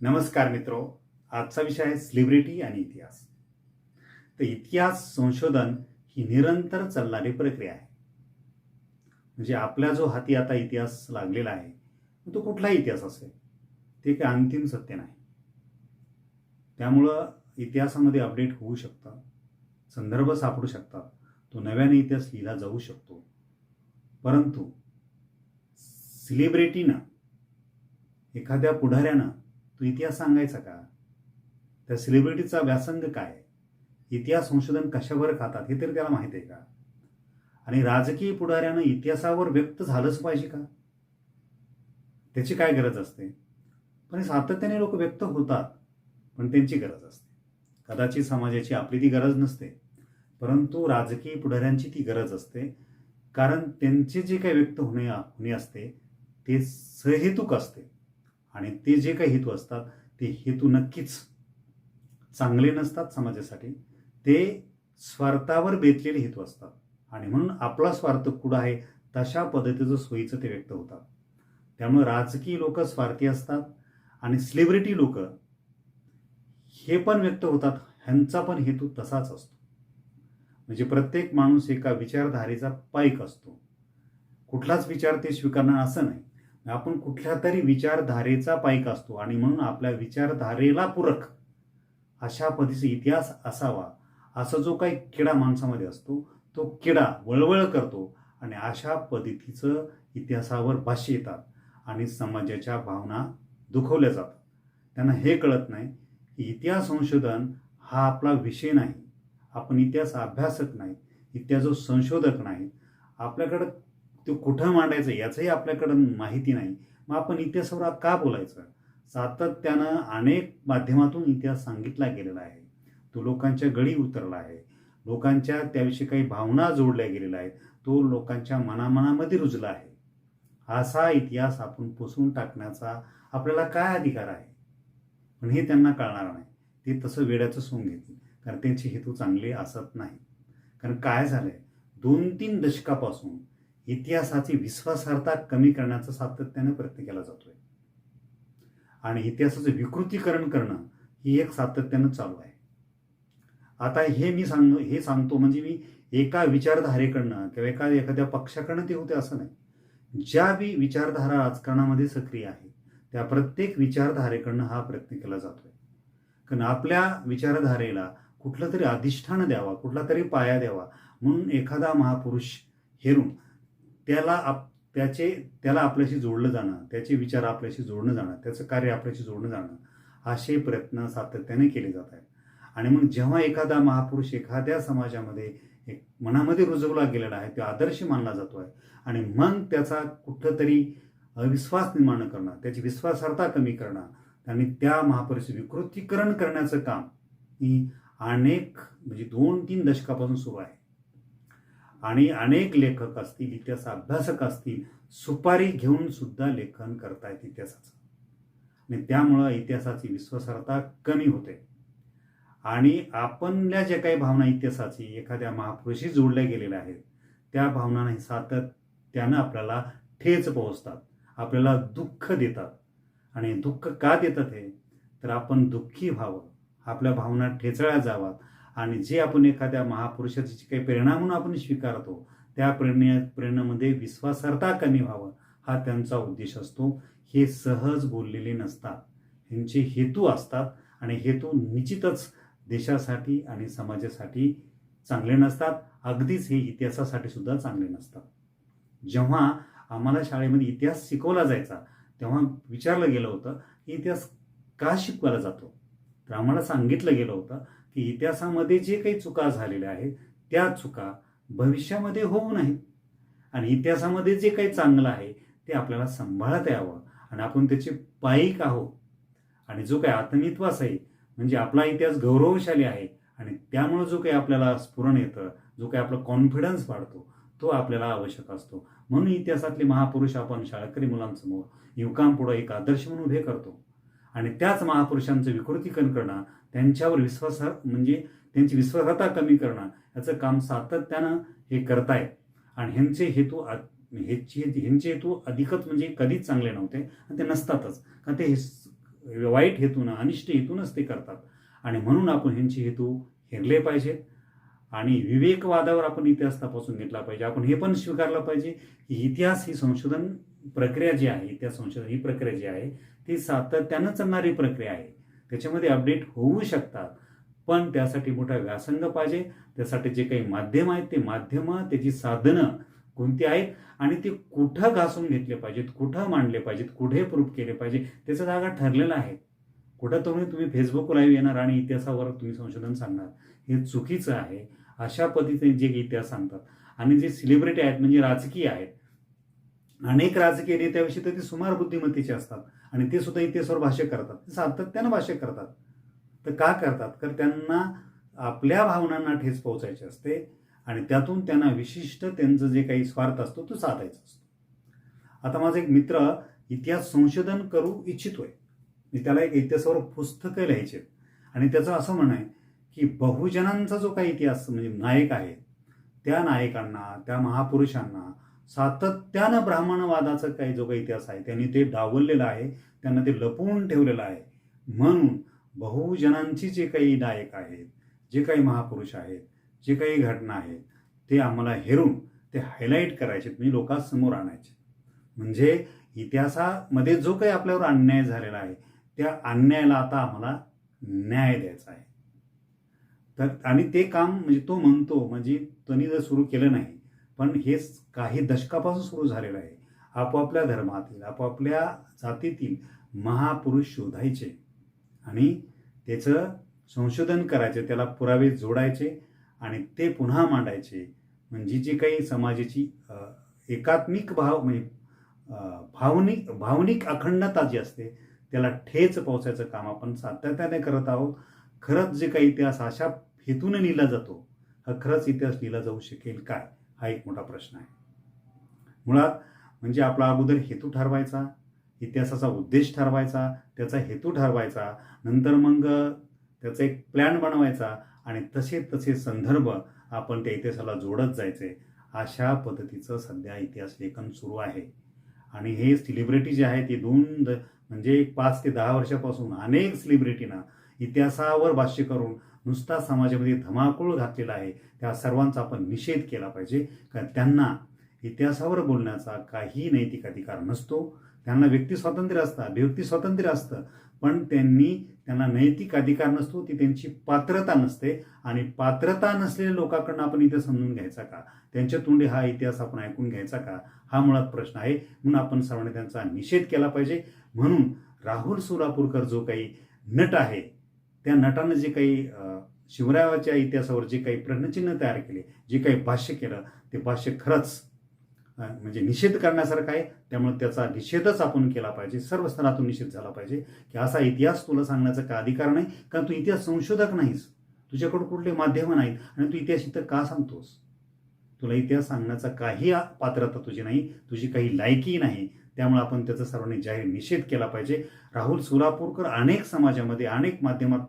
नमस्कार मित्रो आजचा विषय आहे सेलिब्रिटी आणि इतिहास. तर इतिहास संशोधन ही निरंतर चालणारी प्रक्रिया आहे. म्हणजे आपल्या जो हाती आता इतिहास लागलेला आहे तो कुठलाही इतिहास असेल ते काही अंतिम सत्य नाही. त्यामुळं इतिहासामध्ये अपडेट होऊ शकतं संदर्भ सापडू शकतात तो नव्याने इतिहास लिहिला जाऊ शकतो. परंतु सेलिब्रिटीनं एखाद्या पुढाऱ्यानं तो इतिहास सांगायचा का? त्या सेलिब्रिटीचा व्यासंग काय? इतिहास संशोधन कशावर खातात हे तरी त्याला माहिती आहे का? आणि राजकीय पुढाऱ्यानं इतिहासावर व्यक्त झालंच पाहिजे का? त्याची काय गरज असते? पण सातत्याने लोक व्यक्त होतात पण त्यांची गरज असते. कदाचित समाजाची आपली ती गरज नसते परंतु राजकीय पुढाऱ्यांची ती गरज असते. कारण त्यांचे जे काही व्यक्त होणे होणे असते ते सहेतुक असते. आणि ते जे काही हेतू असतात ते हेतू नक्कीच चांगले नसतात समाजासाठी. ते स्वार्थावर बेतलेले हेतू असतात. आणि म्हणून आपला स्वार्थ कुठं आहे तशा पद्धतीचं सोयीचं ते व्यक्त होतात. त्यामुळे राजकीय लोक स्वार्थी असतात आणि सेलिब्रिटी लोक हे पण व्यक्त होतात ह्यांचा पण हेतू तसाच असतो. म्हणजे प्रत्येक माणूस एका विचारधारेचा पाईक असतो. कुठलाच विचार ते स्वीकारणार असं नाही. आपण कुठल्या तरी विचारधारेचा पाईक असतो आणि म्हणून आपल्या विचारधारेला पूरक अशा पद्धतीचा इतिहास असावा. असा जो काही किडा माणसामध्ये असतो तो किडा वळवळ करतो आणि अशा पद्धतीचं इतिहासावर भाष्य येतात आणि समाजाच्या भावना दुखवल्या जातात. त्यांना हे कळत नाही की इतिहास संशोधन हा आपला विषय नाही. आपण इतिहास अभ्यासक नाही. इतिहास संशोधक नाही. आपल्याकडं तो कुठं मांडायचं याचंही आपल्याकडं माहिती नाही. मग आपण इतिहासावर का बोलायचं? सातत्यानं अनेक माध्यमातून इतिहास सांगितला गेलेला आहे. तो लोकांच्या गळी उतरला आहे. लोकांच्या त्याविषयी काही भावना जोडल्या गेलेल्या आहेत. तो लोकांच्या मनामनामध्ये रुजला आहे. असा इतिहास आपण पुसून टाकण्याचा आपल्याला काय अधिकार आहे? पण हे त्यांना कळणार नाही. ते तसं वेड्याचं सोंग घेतील. कारण त्यांचे हेतू चांगले असत नाही. कारण काय झालंय? दोन तीन दशकापासून इतिहासाची विश्वासार्हता कमी करण्याचा सातत्याने प्रयत्न केला जातोय. आणि इतिहासाचं विकृतीकरण करणं ही एक सातत्यानं चालू आहे. आता हे मी सांग हे सांगतो म्हणजे मी एका विचारधारेकडनं किंवा एका एखाद्या पक्षाकडनं ते होते असं नाही. ज्या बी विचारधारा राजकारणामध्ये सक्रिय आहे त्या प्रत्येक विचारधारेकडनं हा प्रयत्न केला जातोय. कारण आपल्या विचारधारेला कुठलं तरी अधिष्ठान द्यावा कुठला तरी पाया द्यावा म्हणून एखादा महापुरुष हेरून त्याला आप त्याचे त्याला आपल्याशी जोडलं जाणं त्याचे विचार आपल्याशी जोडणं जाणं त्याचं कार्य आपल्याशी जोडणं जाणं असे प्रयत्न सातत्याने केले जात आहेत. आणि मग जेव्हा एखादा महापुरुष एखाद्या समाजामध्ये एक मनामध्ये रुजवला गेलेला आहे तो आदर्श मानला जातो आहे आणि मग त्याचा कुठंतरी अविश्वास निर्माण करणं त्याची विश्वासार्हता कमी करणं आणि त्या महापुरुष विकृतीकरण करण्याचं काम ही अनेक म्हणजे दोन तीन दशकापासून सुरू आहे. आणि अनेक लेखक असतील इतिहास अभ्यासक असतील सुपारी घेऊन सुद्धा लेखन करतायत इतिहासाचं. आणि त्यामुळं इतिहासाची विश्वासार्हता कमी होते. आणि आपणल्या ज्या काही भावना इतिहासाची एखाद्या महापुरुषी जोडल्या गेलेल्या आहेत त्या भावना सातत्यानं आपल्याला ठेच पोहोचतात आपल्याला दुःख देतात. आणि दुःख का देतात हे? तर आपण दुःखी व्हावं आपल्या भावना ठेचळ्या जावात आणि जे आपण एखाद्या महापुरुषाची जी काही प्रेरणा म्हणून आपण स्वीकारतो त्या प्रेरणे प्रेरणेमध्ये विश्वासार्हता कमी व्हावं हा त्यांचा उद्देश असतो. हे सहज बोललेले नसतात. ह्यांचे हेतू असतात आणि हेतू निश्चितच देशासाठी आणि समाजासाठी चांगले नसतात. अगदीच हे इतिहासासाठी सुद्धा चांगले नसतात. जेव्हा आम्हाला शाळेमध्ये इतिहास शिकवला जायचा तेव्हा विचारलं गेलं होतं की इतिहास का शिकवला जातो? तर आम्हाला सांगितलं गेलं होतं की इतिहासामध्ये जे काही चुका झालेल्या आहेत त्या चुका भविष्यामध्ये होऊ नये आणि इतिहासामध्ये जे काही चांगलं आहे ते आपल्याला सांभाळता यावं. आणि आपण त्याचे पायिक आहोत. आणि जो काही आत्मविश्वास आहे म्हणजे आपला इतिहास गौरवशाली आहे आणि त्यामुळे जो काही आपल्याला स्फुरण येतं जो काही आपला कॉन्फिडन्स वाढतो तो आपल्याला आवश्यक असतो. म्हणून इतिहासातले महापुरुष आपण शाळकरी मुलांसमोर युवकांपुढं एक आदर्श म्हणून उभे करतो. आणि त्याच महापुरुषांचं विकृतीकरण करणं त्यांच्यावर विश्वास म्हणजे त्यांची विश्वासार्हता कमी करणं याचं काम सातत्यानं हे करतायत. आणि ह्यांचे हेतू ह्याची ह्यांचे हेतू अधिकच म्हणजे कधीच चांगले नव्हते आणि ते नसतातच. कारण ते वाईट हेतूनं अनिष्ट हेतूनच ते करतात. आणि म्हणून आपण ह्यांचे हेतू हेरले पाहिजेत. आणि विवेकवादावर आपण इतिहास तपासून घेतला पाहिजे. आपण हे पण स्वीकारलं पाहिजे की इतिहास ही संशोधन प्रक्रिया जी आहे इतिहास संशोधन ही प्रक्रिया जी आहे ती सातत्यानं चालणारी प्रक्रिया आहे. त्याच्यामध्ये अपडेट होऊ शकतात. पण त्यासाठी मोठा व्यासंग पाहिजे. त्यासाठी जे काही माध्यम आहेत ते माध्यमं त्याची साधनं कोणती आहेत आणि ते कुठं घासून घेतले पाहिजेत कुठं मांडले पाहिजेत कुठे प्रूफ केले पाहिजे त्याचा जागा ठरलेला आहे. कुठं तुम्ही तुम्ही फेसबुक लाईव्ह येणार आणि इतिहासावर तुम्ही संशोधन सांगणार हे चुकीचं आहे. अशा पद्धतीने जे इतिहास सांगतात. आणि जे सेलिब्रिटी आहेत म्हणजे राजकीय आहेत अनेक राजकीय नेत्याविषयी तर ते सुमार बुद्धिमत्तेचे असतात. आणि ते सुद्धा इतिहासावर भाष्य करतात. ते सातत्यानं भाष्य करतात. तर का करतात? तर त्यांना आपल्या भावनांना ठेच पोहोचायची असते आणि त्यातून त्यांना विशिष्ट त्यांचं जे काही स्वार्थ असतो तो साधायचा असतो. आता माझा एक मित्र इतिहास संशोधन करू इच्छितोय. मी त्याला एक इतिहासावर पुस्तकं लिहायचे. आणि त्याचं असं म्हणणं आहे की बहुजनांचा जो काही इतिहास म्हणजे नायक आहे त्या नायकांना त्या महापुरुषांना सातत्यानं ब्राह्मणवादाचा काही जो काही इतिहास आहे त्यांनी ते डावललेलं आहे त्यांना ते लपवून ठेवलेलं आहे. म्हणून बहुजनांची जे काही नायक आहेत जे काही महापुरुष आहेत जे काही घटना आहेत ते आम्हाला हेरून ते हायलाईट करायचे म्हणजे लोकांसमोर आणायचे. म्हणजे इतिहासामध्ये जो काही आपल्यावर अन्याय झालेला आहे त्या अन्यायाला आता आम्हाला न्याय द्यायचा आहे. तर आणि ते काम म्हणजे तो म्हणतो म्हणजे त्यांनी जर सुरू केलं नाही पण हेच काही दशकापासून सुरू झालेलं आहे. आपापल्या धर्मातील आपापल्या जातीतील महापुरुष शोधायचे आणि त्याचं संशोधन करायचे त्याला पुरावे जोडायचे आणि ते पुन्हा मांडायचे. म्हणजे जी काही समाजाची एकात्मिक भाव म्हणजे भावनिक भावनिक अखंडता जी असते त्याला ठेच पोहोचायचं काम आपण सातत्याने करत आहोत. खरंच जे काही इतिहास अशा हेतून लिहिला जातो हा खरंच इतिहास लिहिला जाऊ शकेल काय? हा एक मोठा प्रश्न आहे. मुळात म्हणजे आपला अगोदर हेतू ठरवायचा इतिहासाचा उद्देश ठरवायचा त्याचा हेतू ठरवायचा नंतर मग त्याचा एक प्लॅन बनवायचा आणि तसे तसे संदर्भ आपण त्या इतिहासाला जोडत जायचे. अशा पद्धतीचं सध्या इतिहास लेखन सुरू आहे. आणि हे सेलिब्रिटी जे आहे ते दोन म्हणजे एक पाच ते दहा वर्षापासून अनेक सेलिब्रिटीना इतिहासावर भाष्य करून नुसता समाजामध्ये धमाकूळ घातलेला आहे त्या सर्वांचा आपण निषेध केला पाहिजे. कारण त्यांना इतिहासावर बोलण्याचा काही नैतिक अधिकार नसतो. त्यांना व्यक्ती स्वातंत्र्य असतं अभिव्यक्ती स्वातंत्र्य असतं. पण त्यांनी त्यांना नैतिक अधिकार नसतो ती त्यांची पात्रता नसते. आणि पात्रता नसलेल्या लोकांकडनं आपण इतिहास समजून घ्यायचा का? त्यांच्या तोंडी हा इतिहास आपण ऐकून घ्यायचा का? हा मुळात प्रश्न आहे. म्हणून आपण सर्वांनी त्यांचा निषेध केला पाहिजे. म्हणून राहुल सोलापूरकर जो काही नट आहे त्या नटानं जे काही शिवरायाच्या इतिहासावर जे काही प्रश्नचिन्ह तयार केले जे काही भाष्य केलं ते भाष्य खरंच म्हणजे निषेध करण्यासारखं आहे. त्यामुळे त्याचा निषेधच आपण केला पाहिजे. सर्व स्तरातून निषेध झाला पाहिजे. की असा इतिहास तुला सांगण्याचा का अधिकार नाही. कारण तू इतिहास संशोधक नाहीस. तुझ्याकडून कुठले माध्यमं नाहीत. आणि तू इतिहास इथं का सांगतोस? तुला इतिहास सांगण्याचा काही पात्रता तुझी नाही. तुझी काही लायकी नाही. त्यामुळे आपण त्याचा सर्वांनी जाहीर निषेध केला पाहिजे. राहुल सोलापूरकर अनेक समाजामध्ये अनेक माध्यमात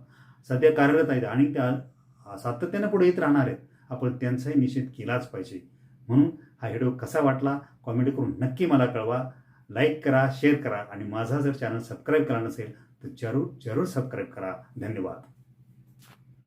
सध्या कार्यरत आहेत आणि त्या सातत्यानं पुढे येत राहणार आहेत. आपण त्यांचाही निषेध केलाच पाहिजे. म्हणून हा व्हिडिओ कसा वाटला कॉमेंट करून नक्की मला कळवा. लाईक करा शेअर करा आणि माझा जर चॅनल सबस्क्राईब करा नसेल तर जरूर जरूर सबस्क्राईब करा. धन्यवाद.